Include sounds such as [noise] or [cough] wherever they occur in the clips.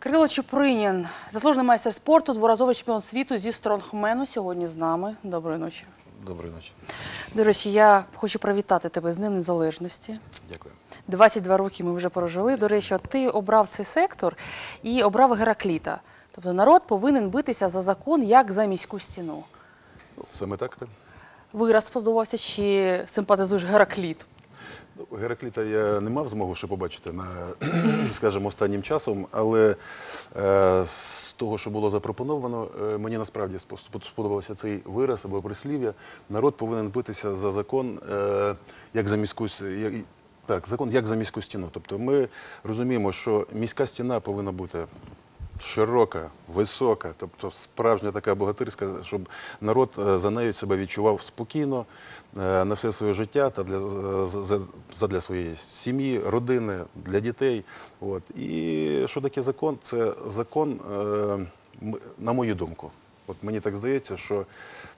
Кирило Чупринін, заслужений майстер спорту, дворазовий чемпіон світу зі стронгмену. Сьогодні з нами. Доброї ночі. Доброї ночі. До речі, я хочу привітати тебе з Днем Незалежності. Дякую. 22 роки ми вже прожили. До речі, от ти обрав цей сектор і обрав Геракліта. Тобто народ повинен битися за закон як за міську стіну. Саме так? так? Вираз сподобався чи симпатизуєш Геракліту? Геракліта я не мав змогу ще побачити на, [clears throat] скажімо, останнім часом, але е, з того, що було запропоновано, е, мені насправді сподобався цей вираз або прислів'я. Народ повинен битися за закон, е, як за міську як- так, закон як за міську стіну. Тобто ми розуміємо, що міська стіна повинна бути широка, висока, тобто справжня така богатирська, щоб народ е, за нею себе відчував спокійно е, на все своє життя та для, за- задля своєї сім'ї, родини, для дітей. От. І що таке закон? Це закон, е, на мою думку. От мені так здається, що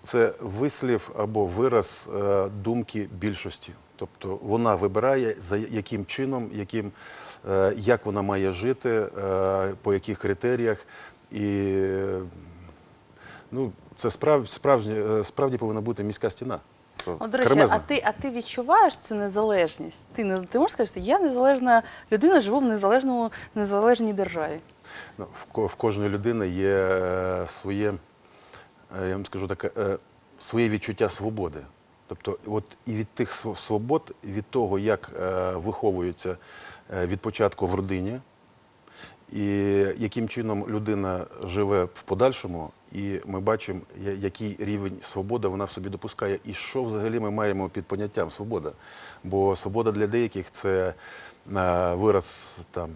це вислів або вираз думки більшості. Тобто вона вибирає, за яким чином, яким, е, як вона має жити, е, по яких критеріях. І ну, це справ, справжнє, е, справді повинна бути міська стіна. От, до речі, а ти, а ти відчуваєш цю незалежність? Ти, не, ти можеш сказати, що я незалежна людина, живу в незалежному, незалежній державі. Ну, в, в кожної людини є е, своє, е, я вам скажу таке, е, своє відчуття свободи. Тобто, от і від тих свобод, від того, як е, виховуються е, від початку в родині, і яким чином людина живе в подальшому, і ми бачимо, який рівень свободи вона в собі допускає, і що взагалі ми маємо під поняттям свобода. Бо свобода для деяких це е, вираз там,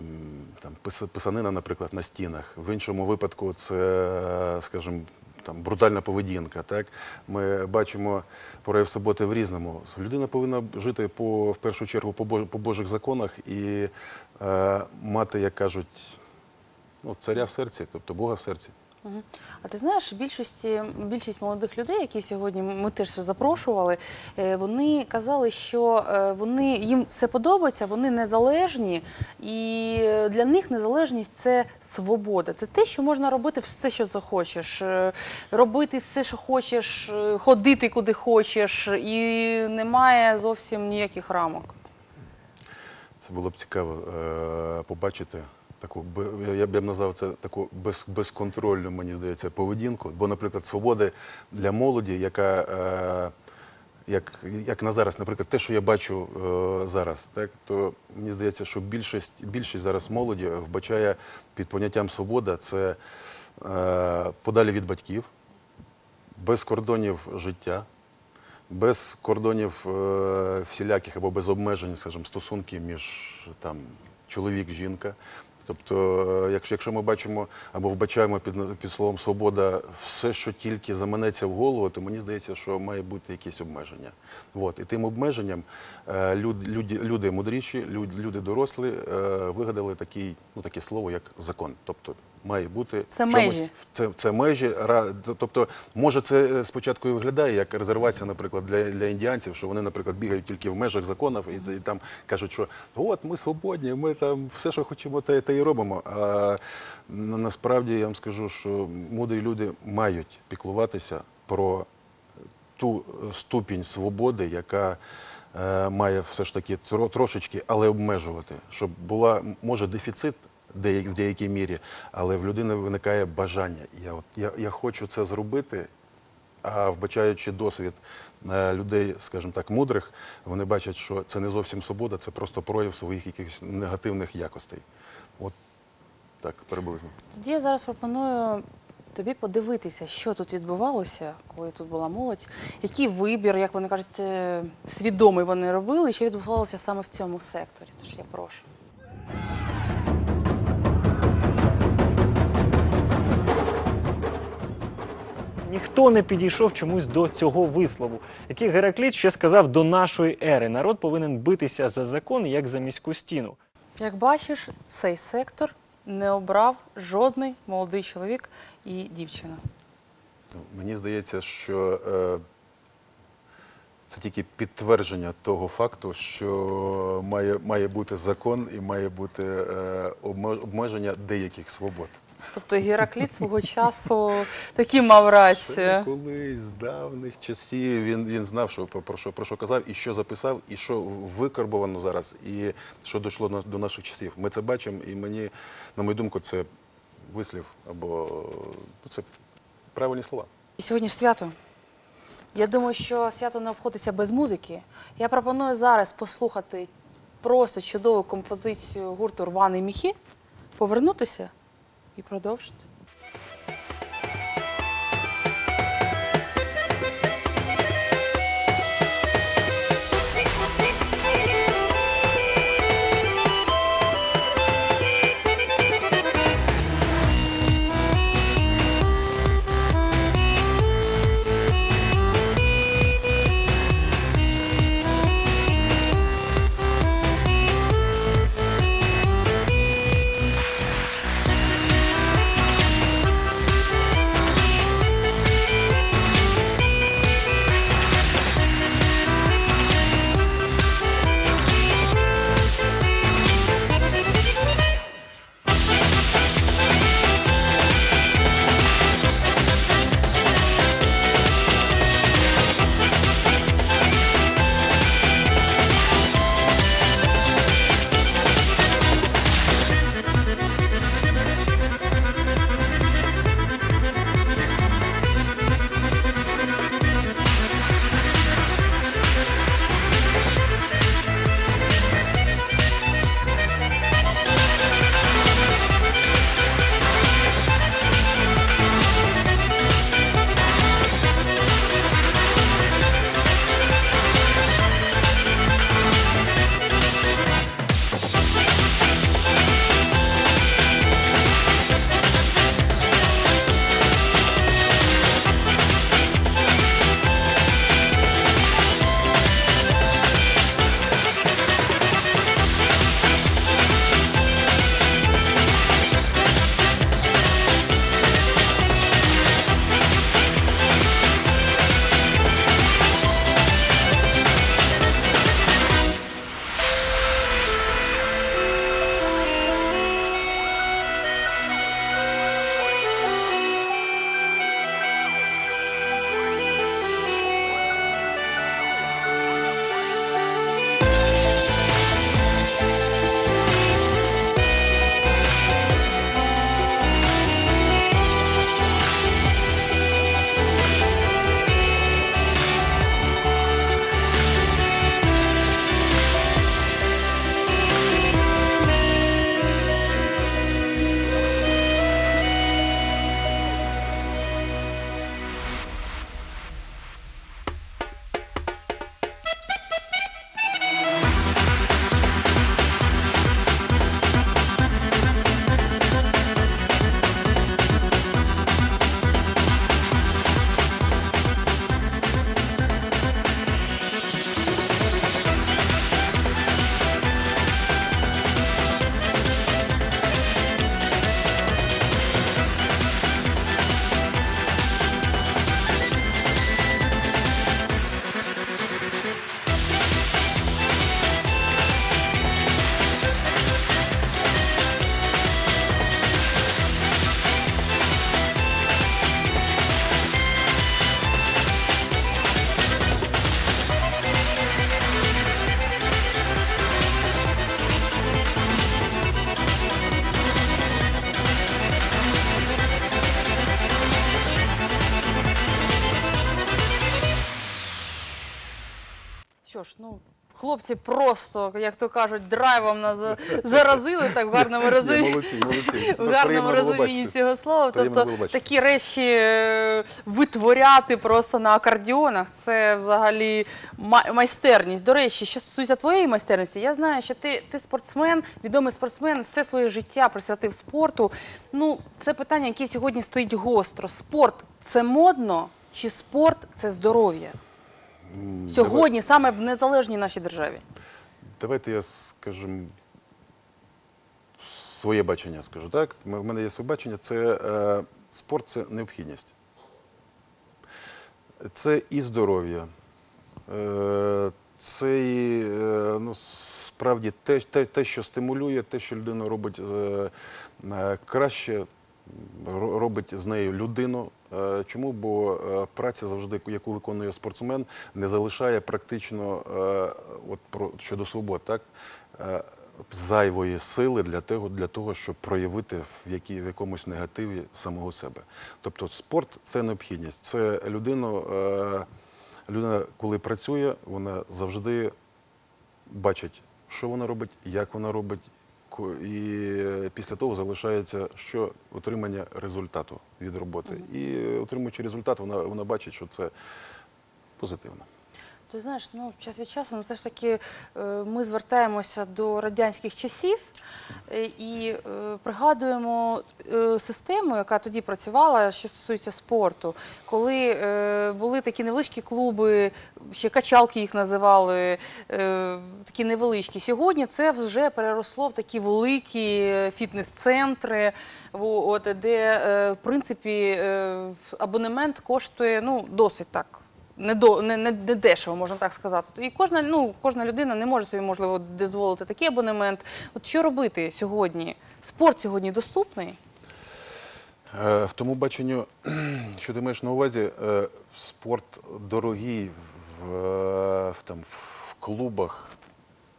там писанина, наприклад, на стінах. В іншому випадку це, скажімо, там брутальна поведінка. Так ми бачимо прояв свободи в різному. Людина повинна жити по в першу чергу по Божих законах і е, мати, як кажуть, ну, царя в серці, тобто Бога в серці. А ти знаєш, більшості, більшість молодих людей, які сьогодні ми теж запрошували, е, вони казали, що е, вони їм все подобається, вони незалежні, і для них незалежність це свобода. Це те, що можна робити все, що захочеш, е, робити все, що хочеш, ходити куди хочеш, і немає зовсім ніяких рамок. Це було б цікаво побачити таку, я б назвав це таку без, безконтрольну, мені здається, поведінку. Бо, наприклад, свободи для молоді, яка, е, як, як на зараз, наприклад, те, що я бачу е, зараз, так, то мені здається, що більшість, більшість зараз молоді вбачає під поняттям свобода це е, подалі від батьків, без кордонів життя, без кордонів е, всіляких або без обмежень, скажімо, стосунки між там чоловік, жінка. Тобто, е, якщо, якщо ми бачимо або вбачаємо під, під словом свобода все, що тільки заманеться в голову, то мені здається, що має бути якісь обмеження. От. І тим обмеженням е, люд, люди, люди мудріші, люд, люди дорослі е, вигадали такий, ну, таке слово, як закон. Тобто має бути Це чомусь- межі. це, це межі. Тобто, може, це спочатку і виглядає як резервація, наприклад, для, для індіанців, що вони, наприклад, бігають тільки в межах законів і, і там кажуть, що от ми свободні, ми там все, що хочемо, те, те і робимо. А насправді я вам скажу, що мудрі люди мають піклуватися про ту е, ступінь свободи, яка е, має все ж таки трошечки, але обмежувати, щоб була може дефіцит в деякій мірі, але в людини виникає бажання. Я, от, я, я хочу це зробити. А вбачаючи досвід е, людей, скажімо так, мудрих, вони бачать, що це не зовсім свобода, це просто прояв своїх якихось негативних якостей. От так приблизно. Тоді я зараз пропоную тобі подивитися, що тут відбувалося, коли тут була молодь, який вибір, як вони кажуть, е, свідомий вони робили, і що відбувалося саме в цьому секторі. Тож я прошу. Ніхто не підійшов чомусь до цього вислову, який Геракліт ще сказав до нашої ери. Народ повинен битися за закон як за міську стіну. Як бачиш, цей сектор не обрав жодний молодий чоловік і дівчина. Ну, Мені здається, що е, це тільки підтвердження того факту, що має, має бути закон і має бути е, обмеження деяких свобод. Тобто Геракліт свого часу таки мав рацію. колись з давних часів він, він знав, що про, що про що казав, і що записав, і що викарбовано зараз, і що дійшло до наших часів. Ми це бачимо, і мені, на мою думку, це вислів або ну, це правильні слова. І Сьогодні ж свято. Я думаю, що свято не обходиться без музики. Я пропоную зараз послухати просто чудову композицію гурту Рваний міхи, повернутися і продовжити. Що ж, ну, хлопці просто, як то кажуть, драйвом нас заразили так в гарному Ні, розумінні. молодці, молодці. В гарному розумінні цього слова. Приємно Тобто такі речі е, витворяти просто на акордіонах це взагалі майстерність. До речі, що стосується твоєї майстерності, я знаю, що ти, ти спортсмен, відомий спортсмен, все своє життя присвятив спорту. Ну, це питання, яке сьогодні стоїть гостро. Спорт це модно чи спорт це здоров'я? Сьогодні, саме в незалежній нашій державі. Давайте я скажу своє бачення, скажу так. В мене є своє бачення. Це е, спорт це необхідність. Це і здоров'я, Е, Це і, е, ну, справді те, те, те, що стимулює, те, що людину робить е, е, краще, робить з нею людину. Е, Чому? Бо е, праця завжди, яку виконує спортсмен, не залишає практично е, от про щодо свобод, так зайвої сили для того, для того, щоб проявити в, які, в якомусь негативі самого себе. Тобто спорт це необхідність. Це людину, людина, коли працює, вона завжди бачить, що вона робить, як вона робить. Ко- І е, після того залишається що отримання результату від роботи. І е, отримуючи результат, вона, вона бачить, що це позитивно. Ти знаєш, ну час від часу, ну все ж таки е, ми звертаємося до радянських часів е, і е, пригадуємо систему, яка тоді працювала, що стосується спорту, коли були такі невеличкі клуби, ще качалки їх називали, такі невеличкі. Сьогодні це вже переросло в такі великі фітнес-центри, от, де в принципі абонемент коштує ну, досить так не, до, не, не, не можна так сказати. І кожна, ну, кожна людина не може собі, можливо, дозволити такий абонемент. От що робити сьогодні? Спорт сьогодні доступний? Е, В тому баченню, [clears throat] що ти маєш на увазі, е, спорт дорогий в, е, в, там, в клубах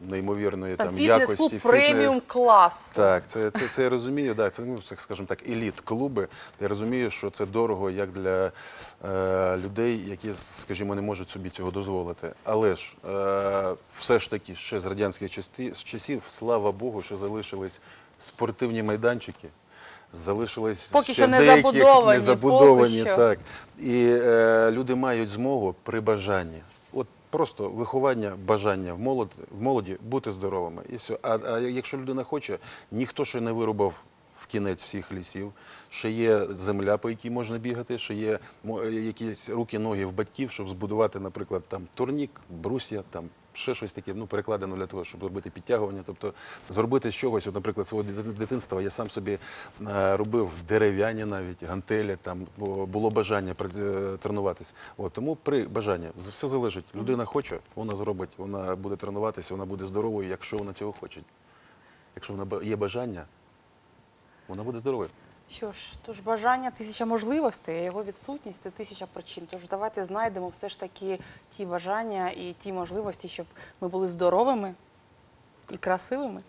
неймовірної Там, там, якості. фітне- преміум класу. Так, це, це, це я розумію, да, це, ну, скажімо так, еліт-клуби. Я розумію, що це дорого як для е, людей, які, скажімо, не можуть собі цього дозволити. Але ж е, все ж таки ще з радянських часті- з часів, слава Богу, що залишились спортивні майданчики. Залишились Поки ще що не деякі забудовані, не забудовані поки що. так. І е, люди мають змогу при бажанні. Просто виховання, бажання в молоді, в молоді бути здоровими. І все. А, а якщо людина хоче, ніхто ще не вирубав в кінець всіх лісів. Ще є земля, по якій можна бігати, ще є якісь руки, ноги в батьків, щоб збудувати, наприклад, там турнік, брусья, там ще щось таке, ну перекладено для того, щоб зробити підтягування. Тобто зробити з чогось, от, наприклад, свого дити- дитинства я сам собі е, робив дерев'яні навіть, гантелі, там було бажання е, тренуватись. От, тому при бажанні все залежить. Людина хоче, вона зробить, вона буде тренуватися, вона буде здоровою, якщо вона цього хоче. Якщо вона є бажання, вона буде здоровою. Що ж, тож бажання тисяча можливостей, а його відсутність це тисяча причин. Тож давайте знайдемо все ж таки ті бажання і ті можливості, щоб ми були здоровими і красивими.